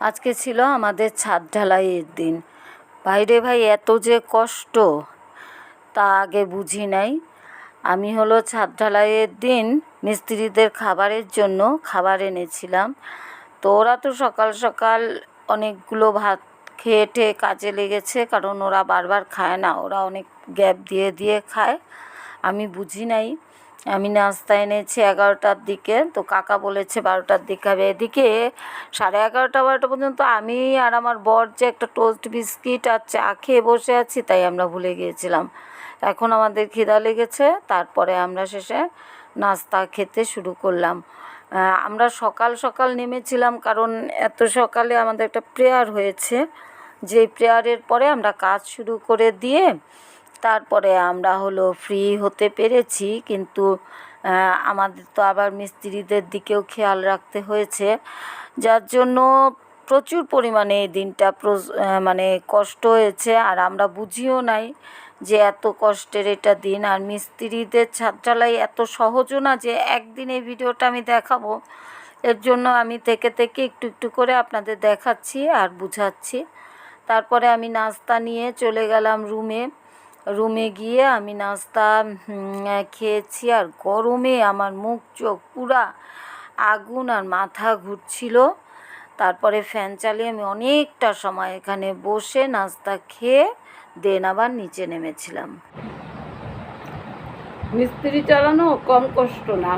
আজকে ছিল আমাদের ছাদ ঢালাইয়ের দিন। বাইরে ভাই, এত যে কষ্ট, তা আগে বুঝি নাই। আমি হলো ছাদ ঢালাইয়ের দিন মিস্ত্রিদের খাবারের জন্য খাবার এনেছিলাম। তো ওরা তো সকাল সকাল অনেকগুলো ভাত খেয়ে টেয়ে কাজে লেগেছে, কারণ ওরা বারবার খায় না। ওরা অনেক গ্যাপ দিয়ে দিয়ে খায়। আমি বুঝি নাই। আমি নাস্তা এনেছি এগারোটার দিকে। তো কাকা বলেছে বারোটার দিকে হবে। এদিকে সাড়ে এগারোটা, বারোটা পর্যন্ত আমি আর আমার বর যে একটা টোস্ট বিস্কিট আর চা খেয়ে বসে আছি, তাই আমরা ভুলে গিয়েছিলাম। এখন আমাদের খিদা লেগেছে, তারপরে আমরা শেষে নাস্তা খেতে শুরু করলাম। আমরা সকাল সকাল নেমেছিলাম কারণ এত সকালে আমাদের একটা প্রেয়ার হয়েছে। যে প্রেয়ারের পরে আমরা কাজ শুরু করে দিয়ে তারপরে আমরা হলো ফ্রি হতে পেরেছি, কিন্তু আমাদের তো আবার মিস্ত্রিদের দিকেও খেয়াল রাখতে হয়েছে। যার জন্য প্রচুর পরিমাণে এই দিনটা মানে কষ্ট হয়েছে, আর আমরা বুঝিও নাই যে এত কষ্টের এটা দিন। আর মিস্ত্রিদের ছাত্রালয় এত সহজও না যে একদিন এই ভিডিওটা আমি দেখাবো। এর জন্য আমি থেকে থেকে একটু একটু করে আপনাদের দেখাচ্ছি আর বুঝাচ্ছি। তারপরে আমি নাস্তা নিয়ে চলে গেলাম রুমে। রুমে গিয়ে আমি নাস্তা খেয়েছি আর গরমে আমার মুখ, চোখ পুরা আগুন আর মাথা ঘুরছিল। তারপরে ফ্যান চালিয়ে আমি অনেকটা সময় এখানে বসে নাস্তা খেয়ে দেন আবার নিচে নেমেছিলাম। মিস্ত্রি চালানো কম কষ্ট না।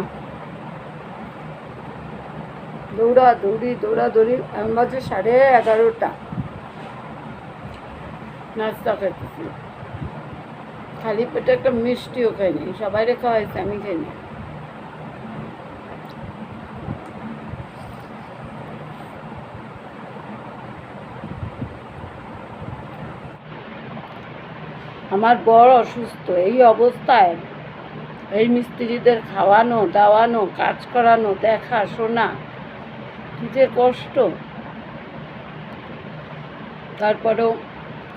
দৌড়া দৌড়ি দৌড়া দৌড়ি এমন বাজে সাড়ে এগারোটা। নাস্তা খাইতেছি খালি পেটে একটা মিষ্টিও খাইনি সবাইরে খাওয়াইছে, আমি খাইনি আমার বড় অসুস্থ। এই অবস্থায় এই মিস্ত্রিদের খাওয়ানো, দাওয়ানো, কাজ করানো, দেখা, শোনা, কি যে কষ্ট। তারপরেও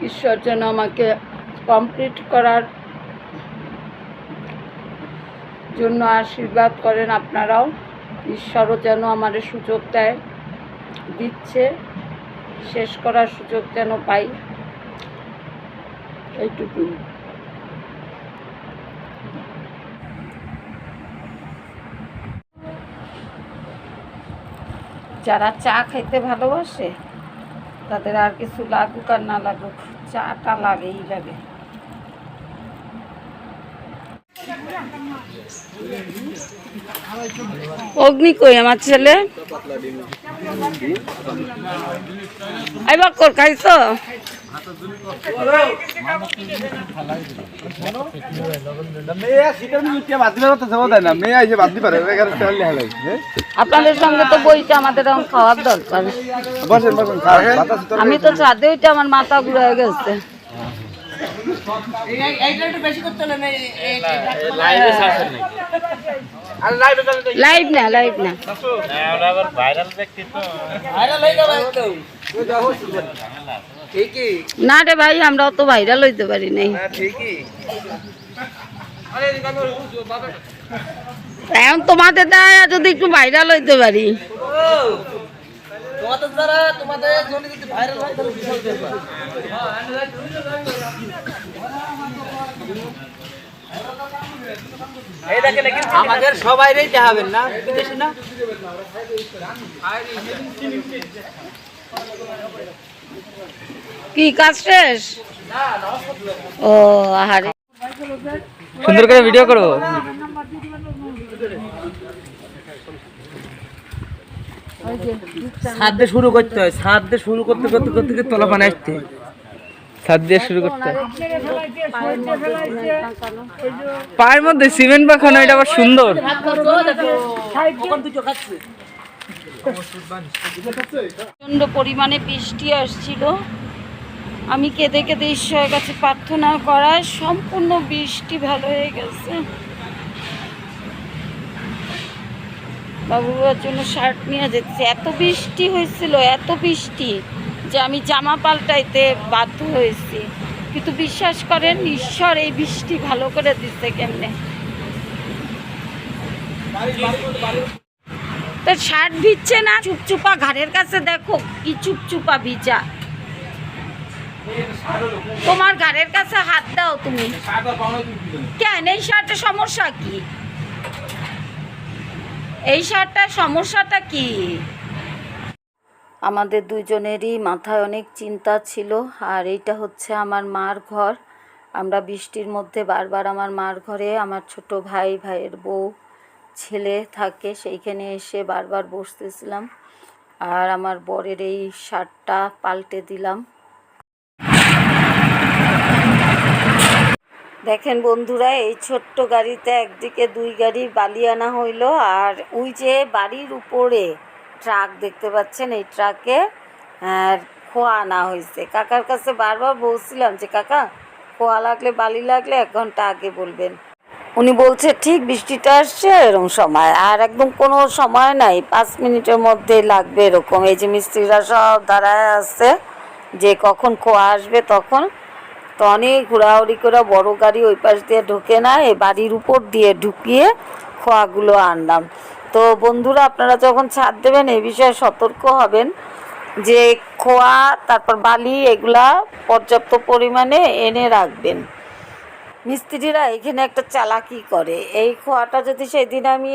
ঈশ্বর যেন আমাকে কমপ্লিট করার জন্য আশীর্বাদ করেন আপনারাও। ঈশ্বরও যেন আমার সুযোগ দেয়, দিচ্ছে, শেষ করার সুযোগ যেন পাই। এইটুকুই যারা চা খাইতে ভালোবাসে, তাদের আর কিছু লাগুক আর না লাগুক, চাটা লাগেই লাগে অগ্নি কই আমার ছেলে? খাইছো? লেহালাই আপনাদের সঙ্গে তো বইটা আমাদের এখন খাওয়ার দরকার। আমি তো ছাদে ওইটা আমার মাথা ঘুরে গেছে। লাইভ না লাইভ না না রে ভাই আমরা অত ভাইরাল হইতে পারি নাই। এখন তোমাদের দেয় যদি একটু ভাইরাল হইতে পারি। তোমাদের দ্বারা তোমাদের জন্য যদি ভাইরাল হয় তাহলে আমাদের সবাইরই দেখাবেন না বিদেশি না? কি কাজ শেষ? ও আহারে। সুন্দর করে ভিডিও করো। ছাদ দিয়ে শুরু করতে হয় ছাদ দিয়ে শুরু করতে করতে করতে তলা আসতে ছাদ দিয়ে শুরু করতে। পায়ের মধ্যে সিমেন্ট মাখানো এটা আবার সুন্দর। প্রচণ্ড পরিমাণে বৃষ্টি আসছিল। আমি কেঁদে কেঁদে ঈশ্বরের কাছে প্রার্থনা করায় সম্পূর্ণ বৃষ্টি ভালো হয়ে গেছে। বাবুর জন্য শার্ট নিয়ে যেতেছি এত বৃষ্টি হয়েছিল এত বৃষ্টি। যে আমি জামা পাল্টাইতে বাধ্য হয়েছি। কিন্তু বিশ্বাস করেন, ঈশ্বর এই বৃষ্টি ভালো করে দিচ্ছে কেমনে? তো শার্ট ভিজছে না, চুপচুপা ঘাড়ের কাছে দেখো কি চুপচুপা ভিজা। তোমার ঘাড়ের কাছে হাত দাও তুমি। কেন? এই শার্টের সমস্যা কি? এই শার্টটার সমস্যাটা কি? আমাদের দুজনেরই মাথায় অনেক চিন্তা ছিল, আর এইটা হচ্ছে আমার মার ঘর। আমরা বৃষ্টির মধ্যে বারবার আমার মার ঘরে আমার ছোট ভাই, ভাইয়ের বউ, ছেলে থাকে, সেইখানে এসে বারবার বসতেছিলাম। আর আমার বরের এই শার্টটা পাল্টে দিলাম। দেখেন বন্ধুরা, এই ছোট্ট গাড়িতে একদিকে দুই গাড়ি বালি আনা হইল, আর ওই যে বাড়ির উপরে ট্রাক দেখতে পাচ্ছেন, এই ট্রাকে খোয়া আনা হয়েছে। কাকার কাছে বারবার বলছিলাম যে, কাকা, খোয়া লাগলে, বালি লাগলে এক ঘণ্টা আগে বলবেন। উনি বলছে, ঠিক, বৃষ্টিটা আসছে, এরকম সময়। আর একদম কোনো সময় নাই, পাঁচ মিনিটের মধ্যে লাগবে এরকম। এই যে মিস্ত্রিরা সব দাঁড়ায় আছে, যে কখন খোয়া আসবে তখন। তো অনেক ঘোরাঘুরি করে বড় গাড়ি ওই পাশ দিয়ে ঢোকে না এই বাড়ির উপর দিয়ে ঢুকিয়ে খোয়াগুলো আনলাম। তো বন্ধুরা, আপনারা যখন ছাদ দেবেন, এই বিষয়ে সতর্ক হবেন যে খোয়া, তারপর বালি, এগুলা পর্যাপ্ত পরিমাণে এনে রাখবেন। মিস্ত্রিরা এখানে একটা চালাকি করে। এই খোয়াটা যদি সেদিন আমি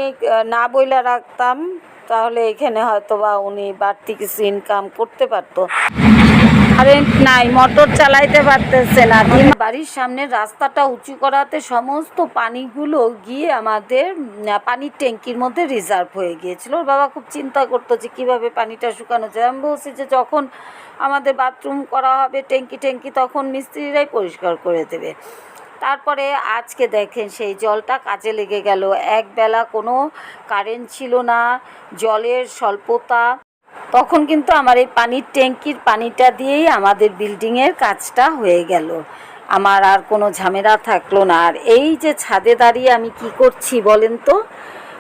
না বইলা রাখতাম, তাহলে এখানে হয়তো বা উনি বাড়তি কিছু ইনকাম করতে পারতো। কারেন্ট নাই, মোটর চালাইতে পারতেছে না। বাড়ির সামনে রাস্তাটা উঁচু করাতে সমস্ত পানিগুলো গিয়ে আমাদের পানির ট্যাঙ্কির মধ্যে রিজার্ভ হয়ে গিয়েছিল। ওর বাবা খুব চিন্তা করতো যে কীভাবে পানিটা শুকানো যায়। আমি বলছি যে যখন আমাদের বাথরুম করা হবে, ট্যাঙ্কি ট্যাঙ্কি, তখন মিস্ত্রিরাই পরিষ্কার করে দেবে। তারপরে আজকে দেখেন সেই জলটা কাজে লেগে গেল। একবেলা কোনো কারেন্ট ছিল না, জলের স্বল্পতা। তখন কিন্তু আমার এই পানির ট্যাঙ্কির পানিটা দিয়েই আমাদের বিল্ডিংয়ের কাজটা হয়ে গেল। আমার আর কোনো ঝামেলা থাকল না। আর এই যে ছাদে দাঁড়িয়ে আমি কি করছি বলেন তো?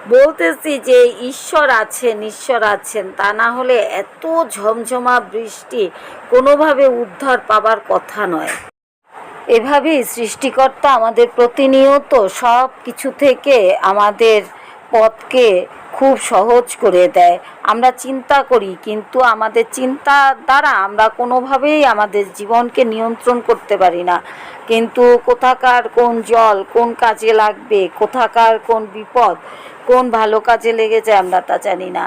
বলতেছি যে ঈশ্বর আছেন ঈশ্বর আছেন, তা না হলে এত ঝমঝমা বৃষ্টি কোনোভাবে উদ্ধার পাবার কথা নয়। এভাবেই সৃষ্টিকর্তা আমাদের প্রতিনিয়ত সব কিছু থেকে আমাদের পথকে খুব সহজ করে দেয়। আমরা চিন্তা করি, কিন্তু আমাদের চিন্তার দ্বারা আমরা কোনোভাবেই আমাদের জীবনকে নিয়ন্ত্রণ করতে পারি না। কিন্তু কোথাকার কোন জল কোন কাজে লাগবে, কোথাকার কোন বিপদ, কোন ভালো কাজে লেগে যায় আমরা তা জানি না।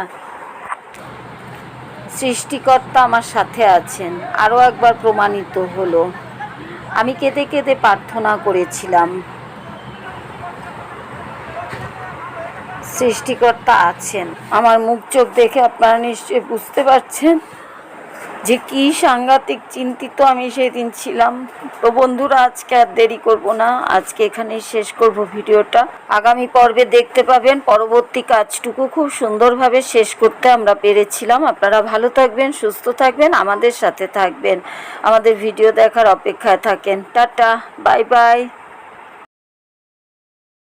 সৃষ্টিকর্তা আমার সাথে আছেন। আরও একবার প্রমাণিত হলো। আমি কেঁদে কেঁদে প্রার্থনা করেছিলাম। সৃষ্টিকর্তা আছেন। আমার মুখ চোখ দেখে আপনারা নিশ্চয়ই বুঝতে পারছেন যে কি সাংঘাতিক চিন্তিত আমি সেই দিন ছিলাম। তো বন্ধুরা, আজকে আর দেরি করব না। আজকে এখানেই শেষ করব ভিডিওটা। আগামী পর্বে দেখতে পাবেন পরবর্তী কাজটুকু খুব সুন্দরভাবে শেষ করতে আমরা পেরেছিলাম। আপনারা ভালো থাকবেন, সুস্থ থাকবেন, আমাদের সাথে থাকবেন। আমাদের ভিডিও দেখার অপেক্ষায় থাকেন। Tata, bye bye.